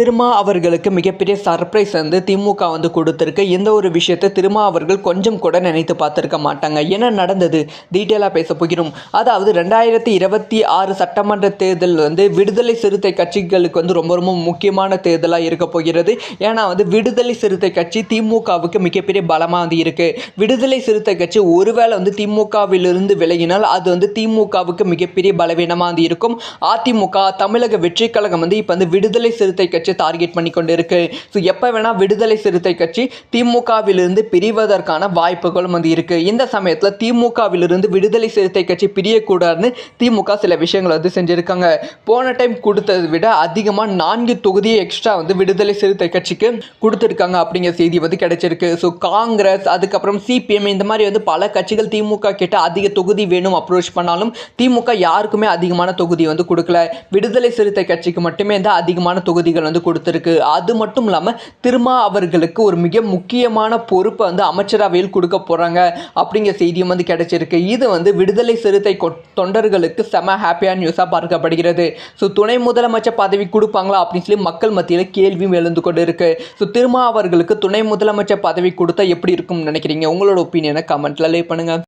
திருமா அவர்களுக்கு மிகப்பெரிய சர்ப்ரைஸ் வந்து திமுக வந்து கொடுத்துருக்கு. இந்த ஒரு விஷயத்தை திருமா அவர்கள் கொஞ்சம் கூட நினைத்து பார்த்துருக்க மாட்டாங்க. என்ன நடந்தது? டீட்டெயிலாக பேச போகிறோம். அதாவது ரெண்டாயிரத்தி இருபத்தி ஆறு சட்டமன்ற தேர்தல் வந்து விடுதலை சிறுத்தை கட்சிகளுக்கு வந்து ரொம்ப ரொம்ப முக்கியமான தேர்தலாக இருக்க போகிறது. ஏன்னா வந்து விடுதலை சிறுத்தை கட்சி திமுகவுக்கு மிகப்பெரிய பலமாக வந்து இருக்குது விடுதலை சிறுத்தை கட்சி ஒருவேளை வந்து திமுகவிலிருந்து விலகினால் அது வந்து திமுகவுக்கு மிகப்பெரிய பலவீனமாக வந்து இருக்கும். அதிமுக தமிழக வெற்றி கழகம் வந்து இப்போ வந்து விடுதலை சிறுத்தை கட்சி டார்கெட் பண்ணி கொண்டு இருக்கு. ஸோ எப்போ வேணால் விடுதலை சிறுத்தை கட்சி திமுகவிலிருந்து பிரிவதற்கான வாய்ப்புகளும் வந்து இருக்கு. இந்த சமயத்தில் திமுகவிலிருந்து விடுதலை சிறுத்தை கட்சி பிரியக்கூடாதுன்னு திமுக சில விஷயங்களை வந்து செஞ்சுருக்காங்க. போன டைம் கொடுத்ததை விட அதிகமாக நான்கு தொகுதியை எக்ஸ்ட்ரா வந்து விடுதலை சிறுத்தை கட்சிக்கு கொடுத்துருக்காங்க அப்படிங்கிற செய்தி வந்து கிடைச்சிருக்கு. ஸோ காங்கிரஸ் அதுக்கப்புறம் சிபிஎம் இந்த மாதிரி வந்து பல கட்சிகள் திமுக கிட்ட அதிக தொகுதி வேணும் அப்ரோச் பண்ணாலும் திமுக யாருக்குமே அதிகமான தொகுதி வந்து கொடுக்கல. விடுதலை சிறுத்தை கட்சிக்கு மட்டுமே தான் அதிகமான தொகுதிகள் வந்து கொடுத்துருக்கு. அது மட்டும் இல்லாமல் திருமா அவர்களுக்கு ஒரு மிக முக்கியமான பொறுப்பை வந்து அமைச்சரவையில் கொடுக்க போகிறாங்க அப்படிங்கிற செய்தியும் வந்து கிடைச்சிருக்கு. இது வந்து விடுதலை சிறுத்தை கொ- தொண்டர்களுக்கு செம ஹாப்பியான நியூஸாக பார்க்கப்படுகிறது. ஸோ துணை முதலமைச்சர் பதவி கொடுப்பாங்களா அப்படின்னு சொல்லி மக்கள் மத்தியில் கேள்வியும் எழுந்து கொண்டு இருக்குது ஸோ திருமா அவர்களுக்கு துணை முதலமைச்சர் பதவி கொடுத்தா எப்படி இருக்கும்னு நினைக்கிறீங்க? உங்களோட ஒப்பீனியனை கமெண்ட்ல லே பண்ணுங்க.